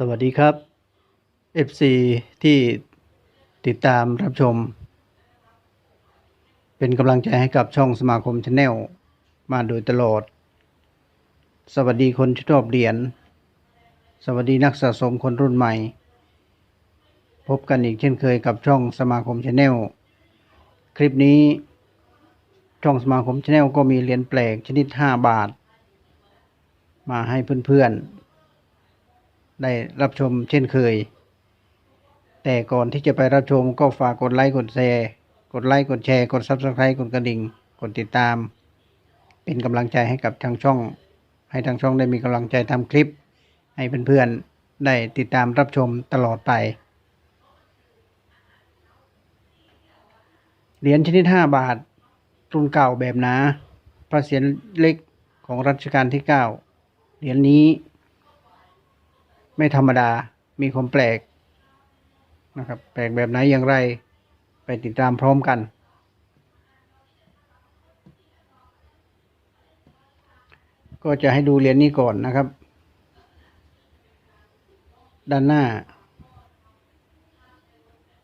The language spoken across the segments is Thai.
สวัสดีครับ FC ที่ติดตามรับชม เป็นกำลังใจให้กับช่องสมาคมชาแนลมาโดยตลอด สวัสดีคนที่ชอบเหรียญสวัสดีนักสะสมคนรุ่นใหม่ พบกันอีกเช่นเคยกับช่องสมาคมชาแนลคลิปนี้ ช่องสมาคมชาแนลก็มีเหรียญแปลกชนิด 5 บาท มาให้เพื่อนๆ ได้รับชมเช่นเคย แต่ก่อนที่จะไปรับชมก็ฝากกดไลค์กดแชร์ กดไลค์กดแชร์ กด Subscribe กดกระดิ่ง กดติดตาม เป็นกำลังใจให้กับทางช่อง ให้ทางช่องได้มีกำลังใจทำคลิป ให้เพื่อนๆได้ติดตามรับชมตลอดไป เหรียญชนิด 5 บาทรุ่นเก่าแบบหนาพระเศียรเล็กของรัชกาลที่ 9 เหรียญนี้ ไม่ธรรมดา มีความแปลกนะครับ แปลกแบบไหนอย่างไร ไปติดตามพร้อมกัน ก็จะให้ดูเหรียญนี้ก่อนนะครับ ด้านหน้า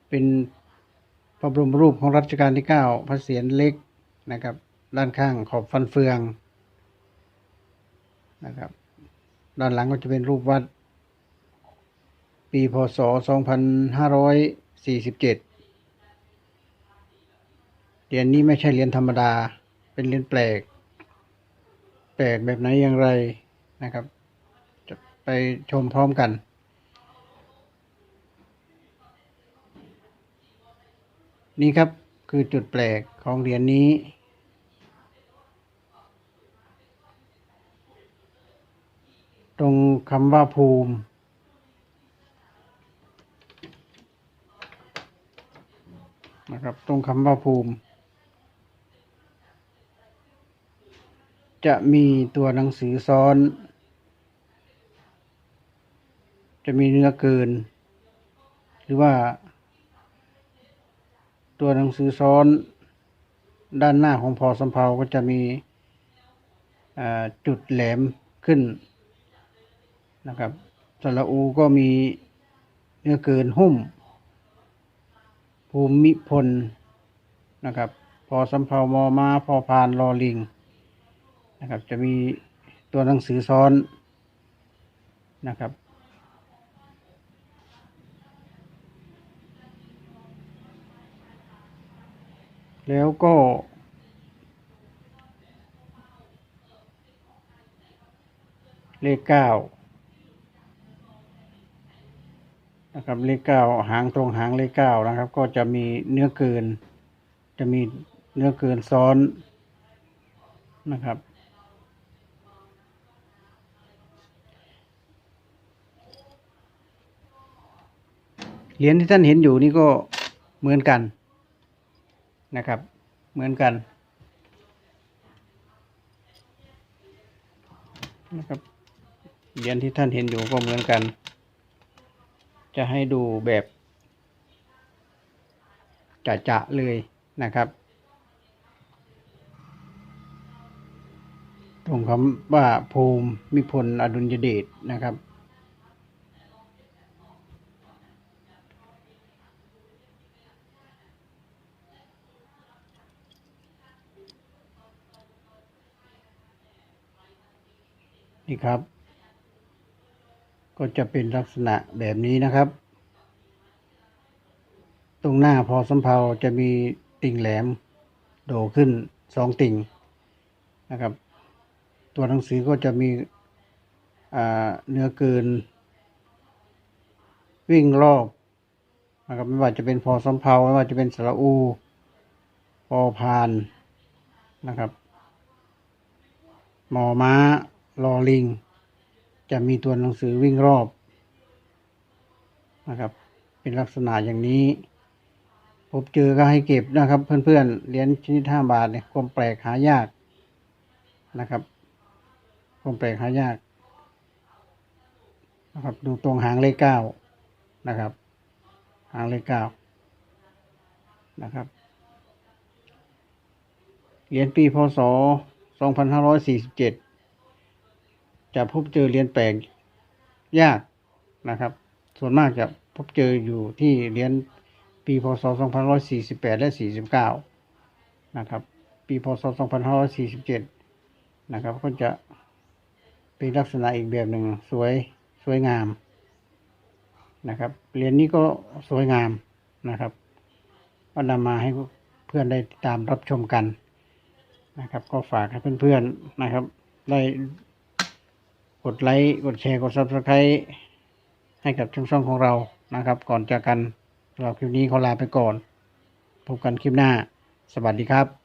เป็นพระบรมรูปของรัชกาลที่ 9 พระเศียรเล็กนะครับ ด้านข้างขอบฟันเฟืองนะครับ ด้านหลังก็จะเป็นรูปวัด ปีพศ 2547 เหรียญนี้ไม่ใช่เหรียญธรรมดา เป็นเหรียญแปลก แปลกแบบไหนอย่างไรนะครับ จะไปชมพร้อมกันนี่ครับคือจุดแปลกของเหรียญนี้ ตรงคำว่าภูมิ นะครับ ตรงคำว่าภูมิ จะมีตัวหนังสือซ้อน จะมีเนื้อเกิน หรือว่า ตัวหนังสือซ้อน ด้านหน้าของพอสำเพาก็จะมีจุดแหลมขึ้นนะครับสระอูก็มีเนื้อเกินหุ้ม ภูมิพลนะครับ พอสำเภามอมาพอพานลอลิงนะครับ จะมีตัวหนังสือซ้อนนะครับ แล้วก็เลขเก้า นะครับเลขเก้าหางตรงหางเลขเก้านะครับ ก็จะมีเนื้อเกิน จะมีเนื้อเกินซ้อนนะครับ เหรียญที่ท่านเห็นอยู่นี่ก็เหมือนกันนะครับ เหมือนกันนะครับเหรียญที่ท่านเห็นอยู่ก็เหมือนกัน จะให้ดูแบบจะๆเลยนะครับ ตรงคำว่าภูมิมิพลอดุลยเดชนะครับนี่ครับ ก็จะเป็นลักษณะแบบนี้นะครับ ตรงหน้าพอสำเพาจะมีติ่งแหลม โดขึ้นสองติ่งนะครับ ตัวหนังสือก็จะมีเนื้อเกิน วิ่งรอบนะครับไม่ว่าจะเป็นพอสำเพาไม่ว่าจะเป็นสระอูพอพานนะครับมอม้าลอลิง จะมีตัวหนังสือวิ่งรอบนะครับ เป็นลักษณะอย่างนี้พบเจอก็ให้เก็บนะครับ เพื่อนๆเหรียญชนิดห้าบาทเนี่ยความแปลกหายากนะครับความแปลกหายากนะครับ ดูตรงหางเลขเก้านะครับ หางเลขเก้านะครับเหรียญปีพศ 2547 จะพบเจอเรียญแปลกยากนะครับ ส่วนมากจะพบเจออยู่ที่เรียญปีพศ 2548 และ 49 นะครับ ปีพศ 2547 นะครับ ก็จะเป็นลักษณะอีกแบบหนึ่งสวยสวยงามนะครับเหรียญนี้ก็สวยงามนะครับก็นำมาให้เพื่อนได้ติดตามรับชมกันนะครับ ก็ฝากให้เพื่อนๆนะครับ ได้ กดไลค์กดแชร์กด subscribe ให้กับช่องช่องของเรานะครับ ก่อนจากกันเราคลิปนี้ขอลาไปก่อน พบกันคลิปหน้า สวัสดีครับ